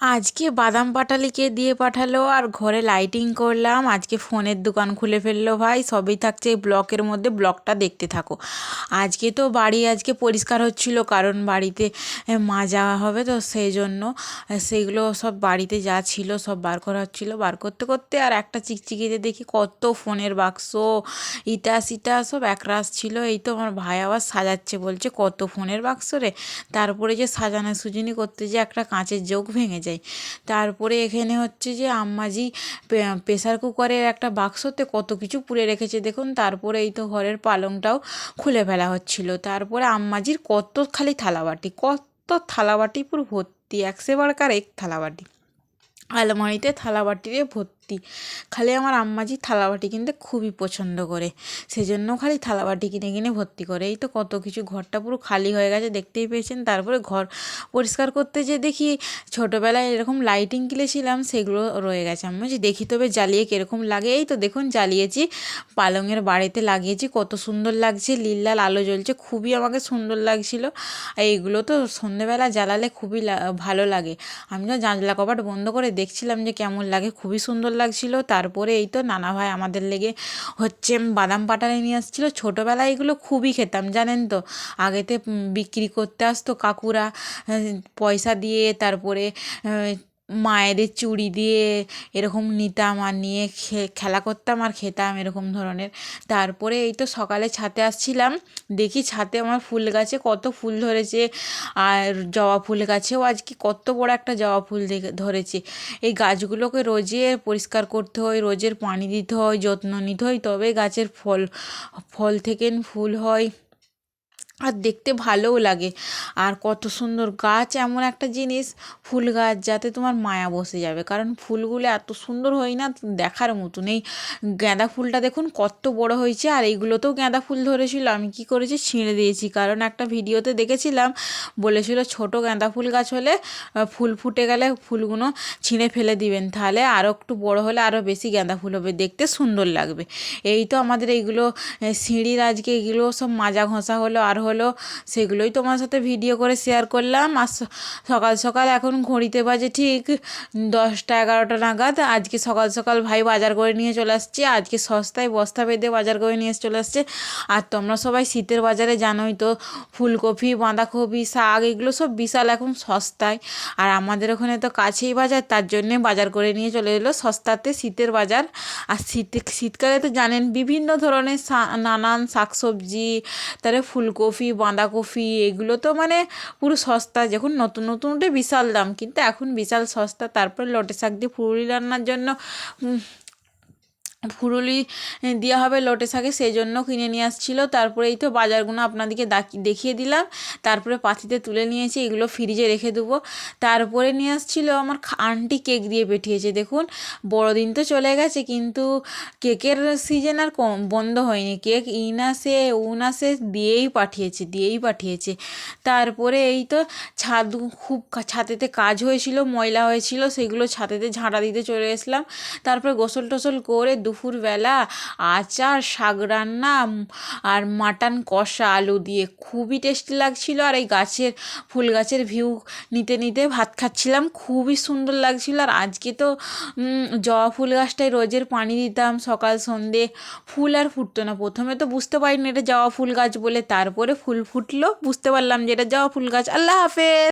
আজকে বাদাম পাটালিকে দিয়ে পাঠালো আর ঘরে লাইটিং করলাম। আজকে ফোনের দোকান খুলে ফেলল ভাই। সবই থাকছে এই ব্লকের মধ্যে। ব্লকটা দেখতে থাকো। আজকে তো বাড়ি আজকে পরিষ্কার হচ্ছিল কারণ বাড়িতে মাজা হবে তো সেই জন্য সেইগুলো সব বাড়িতে যা ছিল সব বার করা হচ্ছিল। বার করতে করতে আর একটা চিকচিকিতে দেখি কত ফোনের বাক্স। ইটা সিটা সব একরাশ ছিল। এই তো আমার ভাই আবার সাজাচ্ছে বলছে, কত ফোনের বাক্স রে? তারপরে যে সাজানো সুজিনি করতে যে একটা কাঁচের জগ ভেঙে যায়। তারপরে এখানে হচ্ছে যে আম্মাজি প্রেসার কুকারের একটা বাক্সতে কত কিছু পুড়ে রেখেছে দেখুন, তারপরে এই তো ঘরের পালংটাও খুলে ফেলা হচ্ছিল। তারপরে আম্মাজির কত খালি থালাবাটি, কত থালাবাটি পুরো ভর্তি এক বারকার এক থালাবাটি। আলমারিতে থালাবাটিতে ভর্তি খালি আমার আম্মাজি থালাবাটি কিনতে খুবই পছন্দ করে। সেজন্য খালি থালাবাটি কিনে কিনে ভর্তি করে। এই তো কত কিছু, ঘরটা পুরো খালি হয়ে গেছে, দেখতেই পেয়েছেন। তারপরে ঘর পরিষ্কার করতে যেয়ে দেখি ছোটোবেলায় এরকম লাইটিং কিনেছিলাম, সেগুলো রয়ে গেছে। আমি বলছি দেখি তবে জ্বালিয়ে কীরকম লাগে। এই তো দেখুন, জ্বালিয়েছি। পালংয়ের বাড়িতে লাগিয়েছি, কত সুন্দর লাগছে। লীল লাল, আলো জ্বলছে, খুবই আমাকে সুন্দর লাগছিল। আর এইগুলো তো সন্ধেবেলা জ্বালালে খুবই ভালো লাগে। আমি তো জানলা কপাট বন্ধ করে দেখছিলাম যে কেমন লাগে, খুবই সুন্দর লাগছিল। তারপরে এই তো নানা ভাই আমাদের লেগে হচ্ছে বাদাম পাটালি নিয়ে আসছিল। ছোটোবেলায় এগুলো খুবই খেতাম, জানেন তো? আগেতে বিক্রি করতে আসতো কাকুরা পয়সা দিয়ে, তারপরে মায়েদের চুড়ি দিয়ে এরকম নিতাম আর নিয়ে খেলা করতাম আর খেতাম এরকম ধরনের। তারপরে এই তো সকালে ছাতে আসছিলাম, দেখি ছাতে আমার ফুল গাছে কত ফুল ধরেছে। আর জবা ফুল গাছেও আজকে কত বড় একটা জবা ফুল ধরেছে। এই গাছগুলোকে রোজে পরিষ্কার করতে হয়, রোজের পানি দিতে হয়, যত্ন নিতে হয় তবে গাছের ফল ফল থেকে ফুল হয়। আর দেখতে ভালোও লাগে। আর কত সুন্দর গাছ, এমন একটা জিনিস, ফুল গাছ, যাতে তোমার মায়া বসে যাবে। কারণ ফুলগুলো এত সুন্দর হয় না, দেখার মতন এই গাঁদা ফুলটা দেখুন, কত বড় হয়েছে, আর এইগুলোতেও গাঁদা ফুল ধরেছিল। আমি কি করেছি? ছিঁড়ে দিয়েছি। কারণ একটা ভিডিওতে দেখেছিলাম, বলেছিল ছোট গাঁদা ফুল গাছ হলে ফুল ফুটে গেলে ফুলগুলো ছিঁড়ে ফেলে দিবেন। তাহলে আরও একটু বড় হলে আরও বেশি গাঁদা ফুল হবে। দেখতে সুন্দর লাগবে। এই তো আমাদের এইগুলো সিঁড়ির আজকে এগুলো সব মাজা ঘষা হলো, আর হলো, সেগুলোই তোমার সাথে ভিডিও করে শেয়ার করলাম। আর সকাল সকাল এখন ঘড়িতে বাজে ঠিক দশটা এগারোটা নাগাদ। আজকে সকাল সকাল ভাই বাজার করে নিয়ে চলে আসছে। আজকে সস্তায় বস্তা বেঁধে বাজার করে নিয়ে চলে আসছে। আর তোমরা সবাই শীতের বাজারে জানোই তো, ফুলকপি, বাঁধাকপি, শাক, এগুলো সব বিশাল এখন সস্তায়। আর আমাদের ওখানে তো কাছেই বাজার, তার জন্যে বাজার করে নিয়ে চলে এলো সস্তাতে শীতের বাজার। আর শীতে, শীতকালে তো জানেন, বিভিন্ন ধরনের নানান শাক সবজি তারপরে ফুলকপি বাঁধাকপি এগুলো তো মানে পুরো সস্তা, যখন নতুন নতুন উঠে বিশাল দাম, কিন্তু এখন বিশাল সস্তা, তারপরে লটে শাক দিয়ে ফুলুরি রান্নার জন্য ফুরুলি দেওয়া হবে লোটে শাকে, সেই জন্য কিনে নিয়ে আসছিল। তারপরে এই তো বাজারগুলো আপনাদেরকে দেখিয়ে দিলাম। তারপরে পাতিতে তুলে নিয়েছি, এগুলো ফ্রিজে রেখে দেবো। তারপরে নিয়ে আসছিল আমার আন্টি কেক দিয়ে পাঠিয়েছে দেখুন। বড়দিন তো চলে গেছে, কিন্তু কেকের সিজন আর কম বন্ধ হয়নি। কেক ইন আসে, উন আসে, দিয়েই পাঠিয়েছে দিয়েই পাঠিয়েছে। তারপরে এই তো ছাদ খুব ছাতেতে কাজ হয়েছিল, ময়লা হয়েছিল, সেগুলো ছাতেতে ঝাঁটা দিতে চলে এসলাম। তারপরে গোসল টোসল করে দুপুরবেলা আচার, শাক রান্না আর মাটন কষা আলু দিয়ে। খুবই টেস্টি লাগছিল আর এই গাছের, ফুল গাছের ভিউ নিতে নিতে ভাত খাচ্ছিলাম। খুবই সুন্দর লাগছিল আর আজকে তো জবা ফুল গাছটায় রোজের পানি দিতাম সকাল, সন্ধে। ফুল আর ফুটতো না। প্রথমে তো বুঝতে পারিনি এটা জবা ফুল গাছ বলে, তারপরে ফুল ফুটলো। বুঝতে পারলাম যে এটা জবা ফুল গাছ। আল্লাহ হাফেজ!